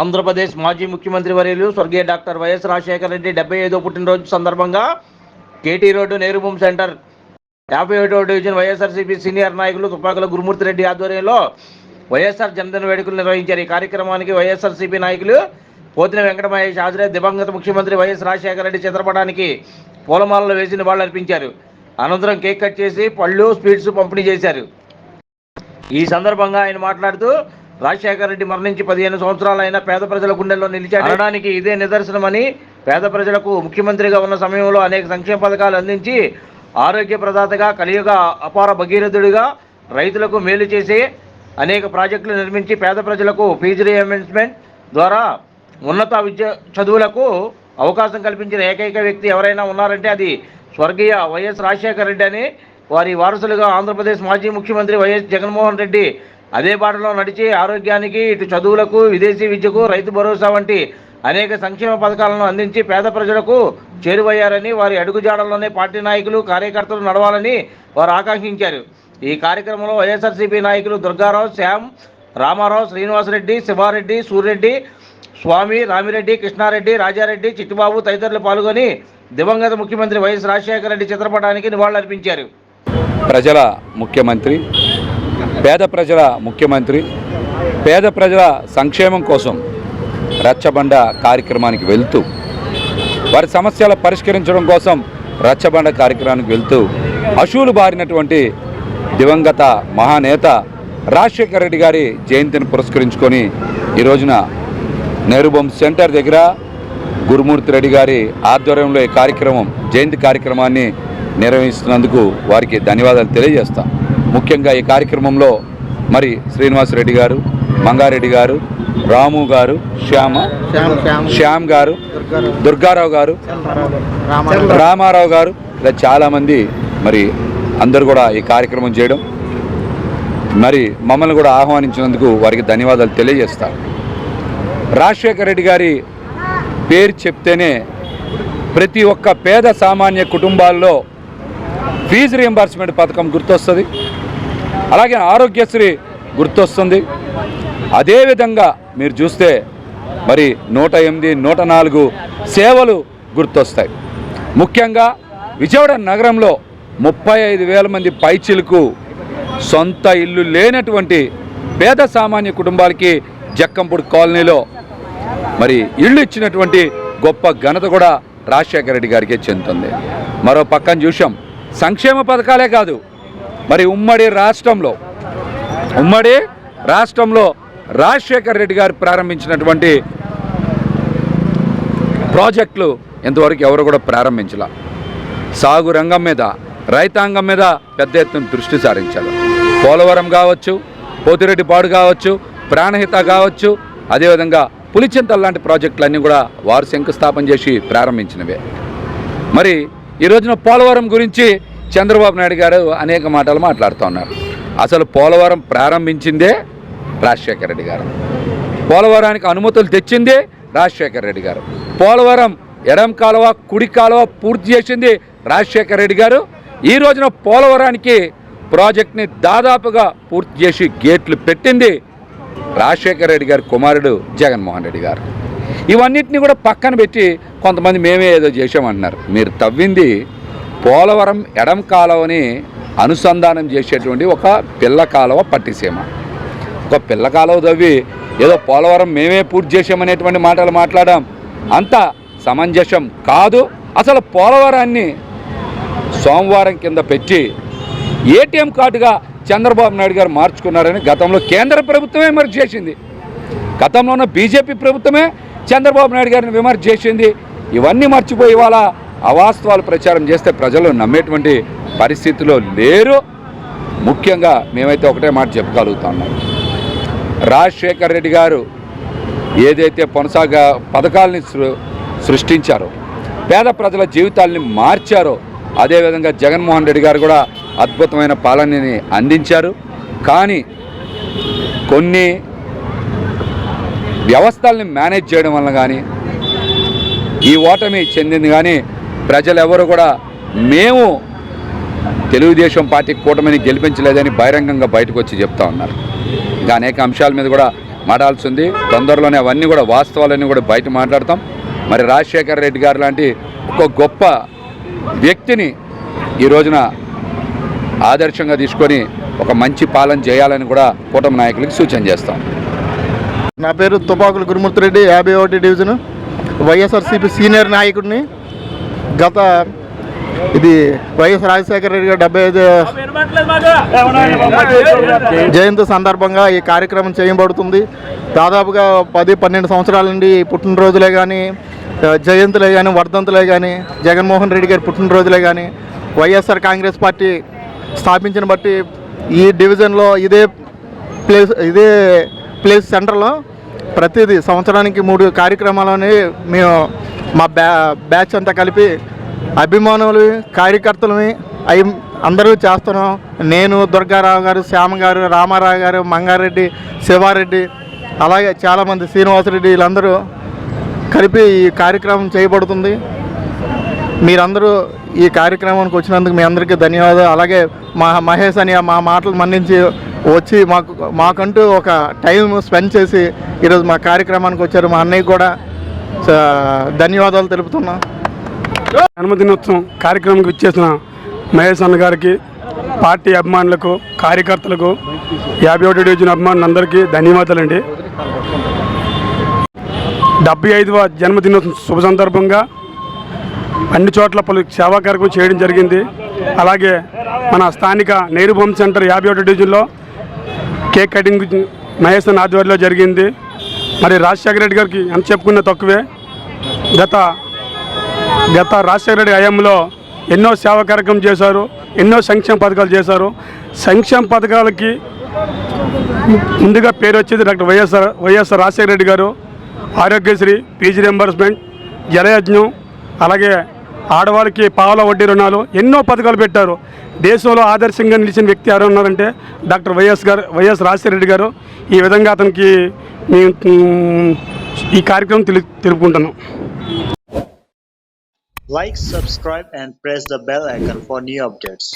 ఆంధ్రప్రదేశ్ మాజీ ముఖ్యమంత్రి వర్యులు స్వర్గీయ డాక్టర్ వైఎస్ రాజశేఖర రెడ్డి డెబ్బై ఐదో పుట్టినరోజు సందర్భంగా కేటీ రోడ్డు నేరుభూమి సెంటర్ యాభై ఒకటో డివిజన్ వైఎస్ఆర్సీపీ సీనియర్ నాయకులు తుపాకుల గురుమూర్తి రెడ్డి ఆధ్వర్యంలో వైఎస్ఆర్ జన్మదిన వేడుకలు నిర్వహించారు. ఈ కార్యక్రమానికి వైఎస్ఆర్సీపీ నాయకులు పోతిన వెంకటమహేష్ మహేష్ దివంగత ముఖ్యమంత్రి వైఎస్ రాజశేఖర రెడ్డి చిత్రపటానికి పూలమాలలు వేసి నివాళులర్పించారు అనంతరం కేక్ కట్ చేసి పళ్ళు స్వీట్స్ పంపిణీ చేశారు. ఈ సందర్భంగా ఆయన మాట్లాడుతూ రాజశేఖర రెడ్డి మరణించి పదిహేను సంవత్సరాలైన పేద ప్రజల గుండెల్లో నిలిచాడడానికి ఇదే నిదర్శనమని పేద ప్రజలకు ముఖ్యమంత్రిగా ఉన్న సమయంలో అనేక సంక్షేమ పథకాలు అందించి ఆరోగ్య ప్రదాతగా కలియుగ అపార భగీరథుడిగా రైతులకు మేలు చేసి అనేక ప్రాజెక్టులు నిర్మించి పేద ప్రజలకు ఫీజు రియంబర్స్మెంట్ ద్వారా ఉన్నత విద్య చదువులకు అవకాశం కల్పించిన ఏకైక వ్యక్తి ఎవరైనా ఉన్నారంటే అది స్వర్గీయ వైఎస్ రాజశేఖర రెడ్డి అని వారి వారసులుగా ఆంధ్రప్రదేశ్ మాజీ ముఖ్యమంత్రి వైఎస్ జగన్మోహన్ రెడ్డి. అదే బాటలో నడిచి ఆరోగ్యానికి ఇటు చదువులకు విదేశీ విద్యకు రైతు భరోసా వంటి అనేక సంక్షేమ పథకాలను అందించి పేద ప్రజలకు చేరువయ్యారని వారి అడుగుజాడల్లోనే పార్టీ నాయకులు కార్యకర్తలు నడవాలని వారు ఆకాంక్షించారు. ఈ కార్యక్రమంలో వైఎస్ఆర్సీపీ నాయకులు దుర్గారావు శ్యామ్ రామారావు శ్రీనివాసరెడ్డి శివారెడ్డి సూర్యరెడ్డి స్వామి రామిరెడ్డి కృష్ణారెడ్డి రాజారెడ్డి చిట్టుబాబు తదితరులు పాల్గొని దివంగత ముఖ్యమంత్రి వైఎస్ రాజశేఖర రెడ్డి చిత్రపటానికి నివాళులర్పించారు. ప్రజల ముఖ్యమంత్రి పేద ప్రజల ముఖ్యమంత్రి పేద ప్రజల సంక్షేమం కోసం రచ్చబండ కార్యక్రమానికి వెళ్తూ వారి సమస్యలు పరిష్కరించడం కోసం రచ్చబండ కార్యక్రమానికి వెళ్తూ అశువులు బారినటువంటి దివంగత మహానేత రాజశేఖర రెడ్డి గారి జయంతిని పురస్కరించుకొని ఈ రోజున నెహ్రూబొమ్మ సెంటర్ దగ్గర గురుమూర్తి రెడ్డి గారి ఆధ్వర్యంలో ఈ కార్యక్రమం జయంతి కార్యక్రమాన్ని నిర్వహిస్తున్నందుకు వారికి ధన్యవాదాలు తెలియజేస్తాం. ముఖ్యంగా ఈ కార్యక్రమంలో మరి శ్రీనివాసరెడ్డి గారు మంగారెడ్డి గారు రాము గారు శ్యామ శ్యామ్ గారు దుర్గారావు గారు రామారావు. రామారావు గారు ఇలా చాలామంది మరి అందరూ కూడా ఈ కార్యక్రమం చేయడం మరి మమ్మల్ని కూడా ఆహ్వానించినందుకు వారికి ధన్యవాదాలు తెలియజేస్తాం. రాజశేఖర రెడ్డి గారి పేరు చెప్తేనే ప్రతి ఒక్క పేద సామాన్య కుటుంబాల్లో ఫీజు రియంబర్స్మెంట్ పథకం గుర్తొస్తుంది. అలాగే ఆరోగ్యశ్రీ గుర్తొస్తుంది. అదేవిధంగా మీరు చూస్తే మరి నూట ఎనిమిది నూట నాలుగు సేవలు గుర్తొస్తాయి. ముఖ్యంగా విజయవాడ నగరంలో ముప్పై ఐదు వేల మంది పైచిలకు సొంత ఇల్లు లేనటువంటి పేద సామాన్య కుటుంబాలకి జక్కంపూడి కాలనీలో మరి ఇల్లు ఇచ్చినటువంటి గొప్ప ఘనత కూడా రాజశేఖర రెడ్డి గారికే చెందుతుంది. మరో పక్కన చూసాం సంక్షేమ పథకాలే కాదు మరి ఉమ్మడి రాష్ట్రంలో ఉమ్మడి రాష్ట్రంలో రాజశేఖర రెడ్డి గారు ప్రారంభించినటువంటి ప్రాజెక్టులు ఇంతవరకు ఎవరు కూడా ప్రారంభించాల. సాగు రంగం మీద రైతాంగం మీద పెద్ద ఎత్తున దృష్టి సారించారు. పోలవరం కావచ్చు పోతిరెడ్డిపాడు కావచ్చు ప్రాణహిత కావచ్చు అదేవిధంగా పులిచింతల్ లాంటి ప్రాజెక్టులన్నీ కూడా వారు శంకుస్థాపన చేసి ప్రారంభించినవే. మరి ఈ రోజున పోలవరం గురించి చంద్రబాబు నాయుడు గారు అనేక మాటలు మాట్లాడుతూ ఉన్నారు. అసలు పోలవరం ప్రారంభించిందే రాజశేఖర రెడ్డి గారు. పోలవరానికి అనుమతులు తెచ్చింది రాజశేఖర రెడ్డి గారు. పోలవరం ఎడం కాలువ కుడి కాలువ పూర్తి చేసింది రాజశేఖర రెడ్డి గారు. ఈ రోజున పోలవరానికి ప్రాజెక్ట్ని దాదాపుగా పూర్తి చేసి గేట్లు పెట్టింది రాజశేఖర రెడ్డి గారి కుమారుడు జగన్మోహన్ రెడ్డి గారు. ఇవన్నిటిని కూడా పక్కన పెట్టి కొంతమంది మేమే ఏదో చేసామంటున్నారు మీరు తవ్వింది పోలవరం ఎడం కాలువని అనుసంధానం చేసేటువంటి ఒక పిల్ల కాలువ పట్టిసీమ. ఒక పిల్ల కాలువ తవ్వి ఏదో పోలవరం మేమే పూర్తి చేసామనేటువంటి మాటలు మాట్లాడాం. అంత సమంజసం కాదు. అసలు పోలవరాన్ని సోమవారం కింద పెట్టి ఏటీఎం కార్డుగా చంద్రబాబు నాయుడు గారు మార్చుకున్నారని గతంలో కేంద్ర ప్రభుత్వమే మరి చేసింది. గతంలో ఉన్న బీజేపీ ప్రభుత్వమే చంద్రబాబు నాయుడు గారిని విమర్శ చేసింది ఇవన్నీ మర్చిపోయి ఇవాళ అవాస్తవాలు ప్రచారం చేస్తే ప్రజలు నమ్మేటువంటి పరిస్థితిలో లేరు. ముఖ్యంగా మేమైతే ఒకటే మాట చెప్పగలుగుతా ఉన్నాం. రాజశేఖర్ రెడ్డి గారు ఏదైతే కొనసాగ పథకాలని సృ సృష్టించారో పేద ప్రజల జీవితాల్ని మార్చారో అదేవిధంగా జగన్మోహన్ రెడ్డి గారు కూడా అద్భుతమైన పాలనని అందించారు. కానీ కొన్ని వ్యవస్థల్ని మేనేజ్ చేయడం వల్ల కానీ ఈ ఓటమి చెందింది కానీ ప్రజలెవరు కూడా మేము తెలుగుదేశం పార్టీ కూటమిని గెలిపించలేదని బహిరంగంగా బయటకు వచ్చి చెప్తా ఉన్నారు. ఇంకా అనేక అంశాల మీద కూడా మాట్లాడాల్సింది. తొందరలోనే అవన్నీ కూడా వాస్తవాలన్నీ కూడా బయట మాట్లాడతాం. మరి రాజశేఖర రెడ్డి గారు లాంటి ఒక గొప్ప వ్యక్తిని ఈ రోజున ఆదర్శంగా తీసుకొని ఒక మంచి పాలన చేయాలని కూడా కూటమి నాయకులకు సూచన చేస్తాం. నా పేరు తుపాకుల గురుమూర్తి రెడ్డి యాభై ఒకటి డివిజన్. వైఎస్ఆర్సీపీ సీనియర్ నాయకుడిని గత ఇది వైఎస్ రాజశేఖర రెడ్డి గారు డెబ్బై ఐదు జయంతి సందర్భంగా ఈ కార్యక్రమం చేయబడుతుంది. దాదాపుగా పది పన్నెండు సంవత్సరాల నుండి పుట్టినరోజులే కానీ జయంతులే కానీ వర్ధంతులే కానీ జగన్మోహన్ రెడ్డి గారి పుట్టినరోజులే కానీ వైఎస్ఆర్ కాంగ్రెస్ పార్టీ స్థాపించిన బట్టి ఈ డివిజన్లో ఇదే ప్లేస్ ఇదే ప్లేస్ సెంటర్లో ప్రతిదీ సంవత్సరానికి మూడు కార్యక్రమాలని మేము మా బ్యా బ్యాచ్ అంతా కలిపి అభిమానులు కార్యకర్తలని అవి అందరూ చేస్తున్నాం. నేను దుర్గారావు గారు శ్యామ గారు రామారావు గారు మంగారెడ్డి శివారెడ్డి అలాగే చాలామంది శ్రీనివాసరెడ్డి వీళ్ళందరూ కలిపి ఈ కార్యక్రమం చేయబడుతుంది. మీరందరూ ఈ కార్యక్రమానికి వచ్చినందుకు మీ అందరికీ ధన్యవాదాలు. అలాగే మా మహేష్ అని మా మాటలు మన్నించి వచ్చి మాకు మాకంటూ ఒక టైం స్పెండ్ చేసి ఈరోజు మా కార్యక్రమానికి వచ్చారు. మా అన్నయ్య కూడా ధన్యవాదాలు తెలుపుతున్నాం. జన్మదినోత్సవం కార్యక్రమంకి ఇచ్చేసిన మహేష్ అన్న గారికి పార్టీ అభిమానులకు కార్యకర్తలకు యాభై ఒకటి డివిజన్ అభిమానులందరికీ ధన్యవాదాలండి. డెబ్బై ఐదవ జన్మదినోత్సవం శుభ సందర్భంగా అన్ని చోట్ల పలు సేవా కార్యక్రమం చేయడం జరిగింది. అలాగే మన స్థానిక నెహ్రూ హోమ్ సెంటర్ యాభై ఒకటి డివిజన్లో కేక్ కటింగ్ మహేష్ ఆధ్వర్యంలో జరిగింది. మరి రాజశేఖర రెడ్డి గారికి ఎంత చెప్పుకున్న తక్కువే. గత గత రాజశేఖర రెడ్డి హయాంలో ఎన్నో సేవా కార్యక్రమం చేశారు ఎన్నో సంక్షేమ పథకాలు చేశారు. సంక్షేమ పథకాలకి ముందుగా పేరు వచ్చేది డాక్టర్ వైఎస్ఆర్ వైఎస్ఆర్ రాజశేఖర రెడ్డి గారు. ఆరోగ్యశ్రీ పీజీ రింబర్స్మెంట్ జలయజ్ఞం అలాగే ఆడవాళ్ళకి పావుల వడ్డీ రుణాలు ఎన్నో పథకాలు పెట్టారు. దేశంలో ఆదర్శంగా నిలిచిన వ్యక్తి ఎవరు ఉన్నారంటే డాక్టర్ వైఎస్ గారు వైఎస్ రాజశేఖర రెడ్డి గారు. ఈ విధంగా అతనికి మేము ఈ కార్యక్రమం తెలి తెలుపుకుంటున్నాం. Like subscribe and press the bell icon for new updates